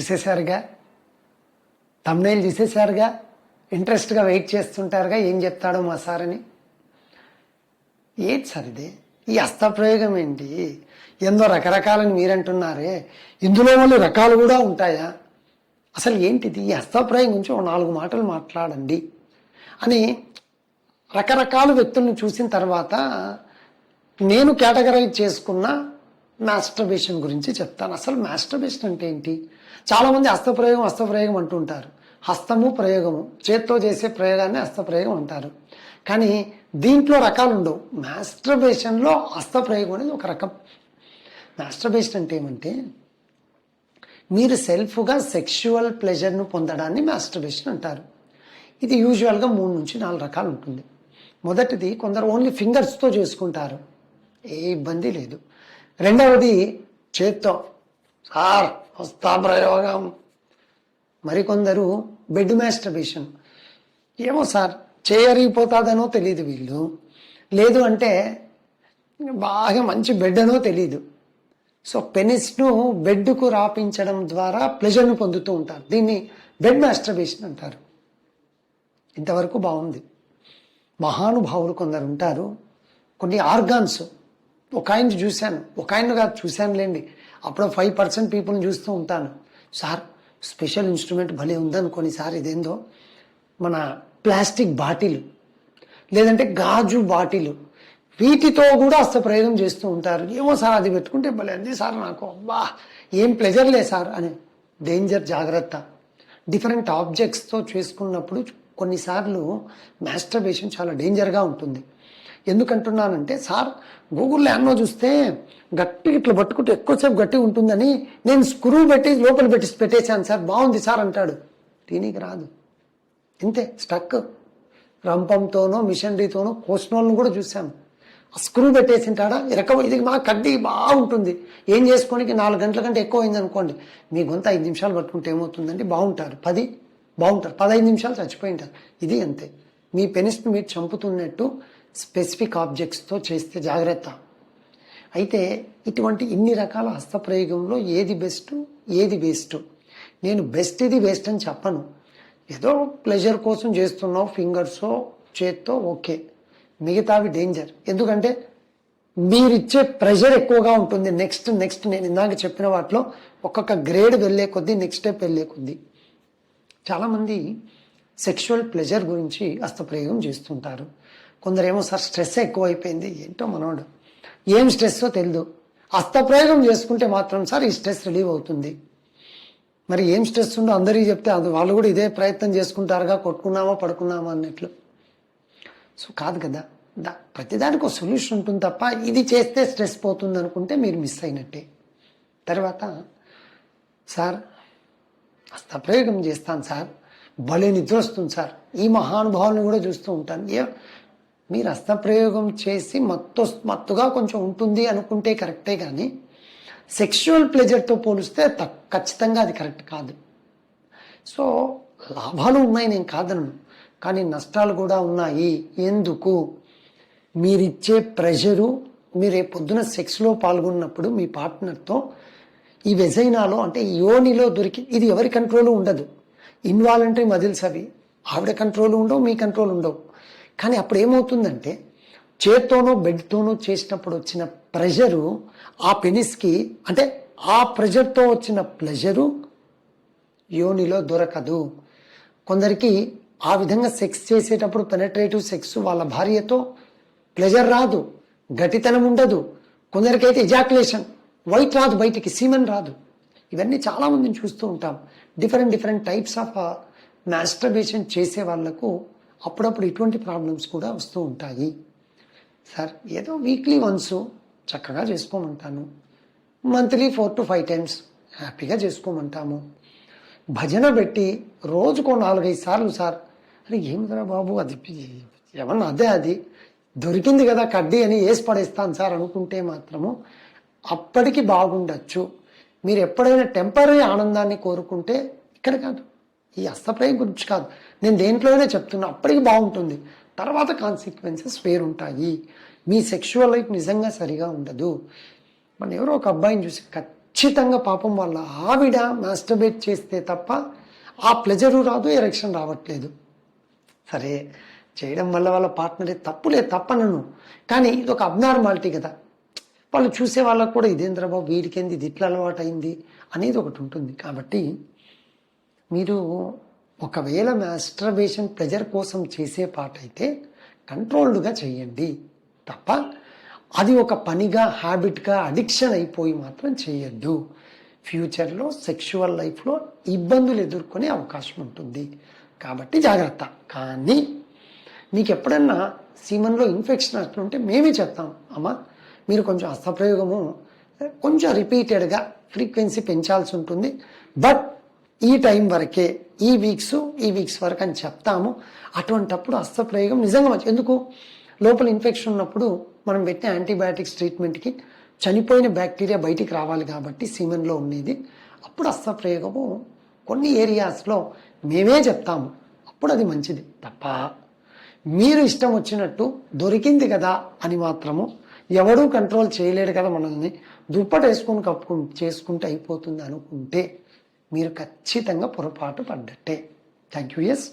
చూసేశారుగా? Thumbnail చూసేశారుగా? ఇంట్రెస్ట్గా wait చేస్తుంటారుగా? ఏం చెప్తాడో మా సార్ అని ఏంటి సార్ ఇది? ఈ అస్తప్రయోగం ఏంటి? ఎందో రకరకాలని మీరంటున్నారే. ఇందులో మళ్ళీ రకాలు కూడా ఉంటాయా? అసలు ఏంటిది? ఈ హస్తప్రయోగం గురించి ఒక నాలుగు మాటలు మాట్లాడండి. అని రకరకాల వ్యక్తులను చూసిన తర్వాత నేను కేటగరైజ్ చేసుకున్న మాస్టర్బేషన్ గురించి చెప్తాను. అసలు మాస్టర్బేషన్ అంటే ఏంటి? చాలామంది హస్తప్రయోగం హస్తప్రయోగం అంటుంటారు. హస్తము ప్రయోగము. చేత్తో చేసే ప్రయోగాన్ని హస్తప్రయోగం అంటారు. కానీ దీంట్లో రకాలు ఉండవు. మాస్టర్బేషన్లో హస్తప్రయోగం అనేది ఒక రకం. మాస్టర్బేషన్ అంటే ఏమంటే మీరు సెల్ఫ్గా సెక్షువల్ ప్లెజర్ను పొందడాన్ని మాస్టర్బేషన్ అంటారు. ఇది యూజువల్గా మూడు నుంచి నాలుగు రకాలు ఉంటుంది. మొదటిది కొందరు ఓన్లీ ఫింగర్స్తో చేసుకుంటారు. ఏ ఇబ్బంది లేదు. రెండవది చేత్తో. సార్ వస్తా ప్రయోగం. మరికొందరు బెడ్ మాస్టర్బేషన్. ఏమో సార్ చేయరిగిపోతాదనో తెలియదు వీళ్ళు. లేదు అంటే బాగా మంచి బెడ్ అనో తెలియదు సో పెనిస్ను బెడ్కు రాపించడం ద్వారా ప్లెజర్ను పొందుతూ ఉంటారు. దీన్ని బెడ్ మాస్టర్బేషన్ అంటారు. ఇంతవరకు బాగుంది. మహానుభావులు కొందరు ఉంటారు. కొన్ని ఆర్గాన్స్ ఒక ఆయన చూశాను. ఒక ఆయన కాదు చూశానులేండి. అప్పుడు ఫైవ్ పర్సెంట్ పీపుల్ని చూస్తూ ఉంటాను. సార్ స్పెషల్ ఇన్స్ట్రుమెంట్ భలే ఉందనుకోని సార్ ఇదేందో? మన ప్లాస్టిక్ బాటిల్ లేదంటే గాజు బాటిల్ వీటితో కూడా అస్త ప్రయోగం చేస్తూ ఉంటారు. ఏమో సార్ అది పెట్టుకుంటే భలే అంది సార్ నాకు. అబ్బా ఏం ప్లెజర్ లే సార్ అని. డేంజర్ జాగ్రత్త. డిఫరెంట్ ఆబ్జెక్ట్స్తో చేసుకున్నప్పుడు కొన్నిసార్లు మాస్టర్బేషన్ చాలా డేంజర్గా ఉంటుంది. ఎందుకంటున్నానంటే సార్ గూగుల్లో ఎన్నో చూస్తే గట్టి ఇట్లా పట్టుకుంటే ఎక్కువసేపు గట్టి ఉంటుందని నేను స్క్రూ పెట్టి లోపల పెట్టి పెట్టేశాను సార్. బాగుంది సార్ అంటాడు. దీనికి రాదు. ఇంతే స్టక్. రంపంతోనో మిషనరీతోనో కోసినోళ్ళని కూడా చూశాను. ఆ స్క్రూ పెట్టేసింటాడా? ఇరక ఇది మా కడ్డీ బాగుంటుంది. ఏం చేసుకోనికి నాలుగు గంటల కంటే ఎక్కువ అయింది అనుకోండి మీ గొంత ఐదు నిమిషాలు పట్టుకుంటే ఏమవుతుందండి? బాగుంటారు. పది బాగుంటారు. పదహైదు నిమిషాలు చచ్చిపోయి ఉంటారు ఇది అంతే. మీ పెనిస్ని మీరు చంపుతున్నట్టు స్పెసిఫిక్ ఆబ్జెక్ట్స్తో చేస్తే జాగ్రత్త. అయితే ఇటువంటి ఇన్ని రకాల హస్తప్రయోగంలో ఏది బెస్ట్ ఏది బెస్ట్ నేను బెస్ట్ ఇది బెస్ట్ అని చెప్పను. ఏదో ప్లెజర్ కోసం చేస్తున్నావు ఫింగర్సో చేత్తో ఓకే. మిగతావి డేంజర్ ఎందుకంటే మీరిచ్చే ప్రెషర్ ఎక్కువగా ఉంటుంది. నెక్స్ట్ నెక్స్ట్ నేను ఇందాక చెప్పిన వాటిలో ఒక్కొక్క గ్రేడ్ వెళ్ళే కొద్దీ నెక్స్ట్ స్టెప్ వెళ్ళే కొద్దీ. చాలామంది సెక్షువల్ ప్లెజర్ గురించి హస్తప్రయోగం చేస్తుంటారు. కొందరేమో సార్ స్ట్రెస్ ఎక్కువైపోయింది. ఏంటో మనోడు. ఏం స్ట్రెస్సో తెలియదు హస్తప్రయోగం చేసుకుంటే మాత్రం సార్ ఈ స్ట్రెస్ రిలీవ్ అవుతుంది. మరి ఏం స్ట్రెస్ ఉందో అందరికీ చెప్తే అది వాళ్ళు కూడా ఇదే ప్రయత్నం చేసుకుంటారుగా కొట్టుకున్నామా పడుకున్నామా అన్నట్లు. సో కాదు కదా. దా ప్రతిదానికి ఒక సొల్యూషన్ ఉంటుంది తప్ప ఇది చేస్తే స్ట్రెస్ పోతుంది అనుకుంటే మీరు మిస్ అయినట్టే. తర్వాత సార్ హస్తప్రయోగం చేస్తాను సార్. భలే నిద్ర వస్తుంది సార్. ఈ మహానుభావులను కూడా చూస్తూ ఉంటాను. ఏ మీరు హస్తప్రయోగం చేసి మత్తు మత్తుగా కొంచెం ఉంటుంది అనుకుంటే కరెక్టే కానీ సెక్షువల్ ప్లెజర్తో పోలిస్తే త ఖచ్చితంగా అది కరెక్ట్ కాదు. సో లాభాలు ఉన్నాయి నేను కాదను కానీ నష్టాలు కూడా ఉన్నాయి. ఎందుకు? మీరిచ్చే ప్రెషరు మీరు రేపు పొద్దున సెక్స్లో పాల్గొన్నప్పుడు మీ పార్ట్నర్తో ఈ వెజైనాలో అంటే యోనిలో దొరికి ఇది ఎవరి కంట్రోల్ ఉండదు. ఇన్వాలంటరీ మజిల్స్ అవి. ఆవిడ కంట్రోల్ ఉండవు మీ కంట్రోల్ ఉండవు. కానీ అప్పుడు ఏమవుతుందంటే చేత్తోనో బెడ్తోనో చేసినప్పుడు వచ్చిన ప్రెషరు ఆ పెనిస్కి అంటే ఆ ప్రెషర్తో వచ్చిన ప్లెజరు యోనిలో దొరకదు. కొందరికి ఆ విధంగా సెక్స్ చేసేటప్పుడు పెనట్రేటివ్ సెక్స్ వాళ్ళ భార్యతో ప్లెజర్ రాదు గట్టితనం ఉండదు. కొందరికైతే ఎజాక్యులేషన్ వైట్ రాదు బయటికి సీమన్ రాదు. ఇవన్నీ చాలామందిని చూస్తూ ఉంటాం. Different different types of masturbation చేసే వాళ్ళకు అప్పుడప్పుడు ఇటువంటి ప్రాబ్లమ్స్ కూడా వస్తూ ఉంటాయి. సార్ ఏదో వీక్లీ వన్స్ చక్కగా చేసుకోమంటాను. Monthly four to five times హ్యాపీగా చేసుకోమంటాము. భజన పెట్టి రోజుకో నాలుగైదు సార్లు సార్ అరే ఏమిరా బాబు అది ఏమన్నా అదే అది? దొరికింది కదా కడ్డీ అని వేసి పడేస్తాను సార్ అనుకుంటే మాత్రము అప్పటికి బాగుండొచ్చు. మీరు ఎప్పుడైనా టెంపరీ ఆనందాన్ని కోరుకుంటే ఇక్కడ కాదు. ఈ అస్తప్రయం గురించి కాదు. నేను దేంట్లోనే చెప్తున్నా. అప్పటికి బాగుంటుంది. తర్వాత కాన్సిక్వెన్సెస్ వేరుంటాయి. మీ సెక్షువల్ లైఫ్ నిజంగా సరిగా ఉండదు. మన ఎవరో ఒక అబ్బాయిని చూసి ఖచ్చితంగా పాపం వాళ్ళ ఆవిడ మాస్టర్బేట్ చేస్తే తప్ప ఆ ప్లెజరు రాదు ఎరెక్షన్ రావట్లేదు. సరే చేయడం వల్ల వాళ్ళ పార్ట్నరే తప్పులే తప్పనను. కానీ ఇది ఒక అబ్నార్మాలిటీ కదా. వాళ్ళు చూసే వాళ్ళకు కూడా ఇదేంద్రబాబు వీడికేంది? ఇది ఇట్లా అలవాటు అయింది అనేది ఒకటి ఉంటుంది. కాబట్టి మీరు ఒకవేళ మాస్టర్బేషన్ ప్రెజర్ కోసం చేసే పాట అయితే కంట్రోల్డ్గా చేయండి. తప్ప అది ఒక పనిగా హ్యాబిట్గా అడిక్షన్ అయిపోయి మాత్రం చేయొద్దు. ఫ్యూచర్లో సెక్షువల్ లైఫ్లో ఇబ్బందులు ఎదుర్కొనే అవకాశం ఉంటుంది. కాబట్టి జాగ్రత్త. కానీ మీకు ఎప్పుడన్నా సీమన్లో ఇన్ఫెక్షన్ అట్లుంటే మేమే చెప్తాం అమ్మా మీరు కొంచెం హస్తప్రయోగము కొంచెం రిపీటెడ్గా ఫ్రీక్వెన్సీ పెంచాల్సి ఉంటుంది. బట్ ఈ టైం వరకే ఈ వీక్స్ ఈ వీక్స్ వరకు అని చెప్తాము. అటువంటప్పుడు హస్తప్రయోగం నిజంగా ఎందుకు? లోపల ఇన్ఫెక్షన్ ఉన్నప్పుడు మనం పెట్టిన యాంటీబయాటిక్స్ ట్రీట్మెంట్కి చనిపోయిన బ్యాక్టీరియా బయటికి రావాలి కాబట్టి సీమెన్లో ఉండేది. అప్పుడు హస్తప్రయోగము కొన్ని ఏరియాస్లో మేమే చెప్తాము. అప్పుడు అది మంచిది. తప్ప మీరు ఇష్టం వచ్చినట్టు దొరికింది కదా అని మాత్రము ఎవడూ కంట్రోల్ చేయలేడు కదా మనల్ని. దుప్పటి వేసుకొని కప్పుకు చేసుకుంటే అయిపోతుంది అనుకుంటే మీరు ఖచ్చితంగా పొరపాటు పడ్డట్టే. Thank you yes